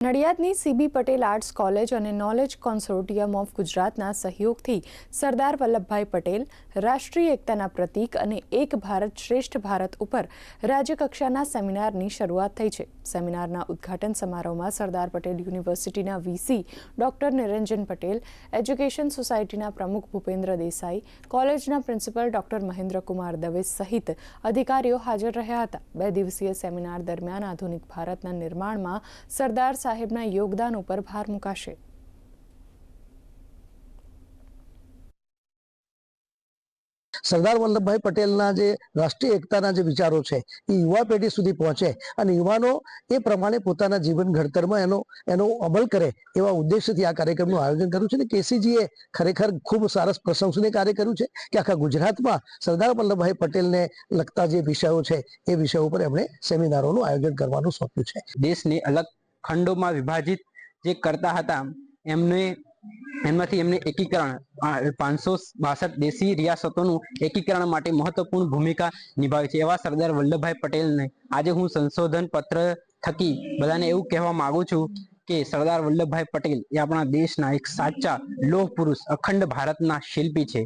નડિયાદની CB Patel arts college અને knowledge consortium of ગુજરાતના સહયોગથી સરદાર વલ્લભભાઈ પટેલ રાષ્ટ્રીય એકતાના પ્રતીક અને એક ભારત શ્રેષ્ઠ ભારત ઉપર રાજ્યકક્ષાના સેમિનારની શરૂઆત થઈ છે. સેમિનારના ઉદ્ઘાટન સમારોહમાં સરદાર પટેલ યુનિવર્સિટીના VC doctor Niranjan Patel, education સોસાયટીના પ્રમુખ ભૂપેન્દ્ર દેસાઈ, કોલેજના પ્રિન્સિપલ ડોક્ટર મહેન્દ્રકુમાર દવે સહિત અધિકારીઓ હાજર રહ્યા હતા. બે દિવસીય સેમિનાર દરમિયાન આધુનિક ભારતના નિર્માણમાં સરદાર સાહેબના યોગદાન ઉપર ભાર મુકાશે. સરદાર વલ્લભભાઈ પટેલના જે રાષ્ટ્રીય એકતાના જે વિચારો છે એ યુવા પેઢી સુધી પહોંચે અને યુવાનો એ પ્રમાણે પોતાના જીવન ઘડતરમાં એનો એનો અમલ કરે એવા ઉદ્દેશ્યથી આ કાર્યક્રમનું આયોજન કર્યું છે અને કેસીજીએ ખરેખર ખૂબ સરસ પ્રશંસનીય કાર્ય કર્યું છે કે આખા ગુજરાતમાં સરદાર વલ્લભભાઈ પટેલને લગતા જે વિષયો છે એ વિષયો ઉપર એમણે સેમિનારોનું આયોજન કરવાનું સોંપ્યું છે. દેશની અલગ ખંડોમાં વિભાજિત જે કરતા હતા, એમને, એમાંથી એમને એકીકરણ પાંચસો બાસઠ દેશી રિયાસતોનું એકીકરણ માટે મહત્વપૂર્ણ ભૂમિકા નિભાવી છે. એવા સરદાર વલ્લભભાઈ પટેલને આજે હું સંશોધન પત્ર થકી બધાને એવું કહેવા માંગુ છું કે સરદાર વલ્લભભાઈ પટેલ એ આપણા દેશના એક સાચા લોહ પુરુષ અખંડ ભારતના શિલ્પી છે.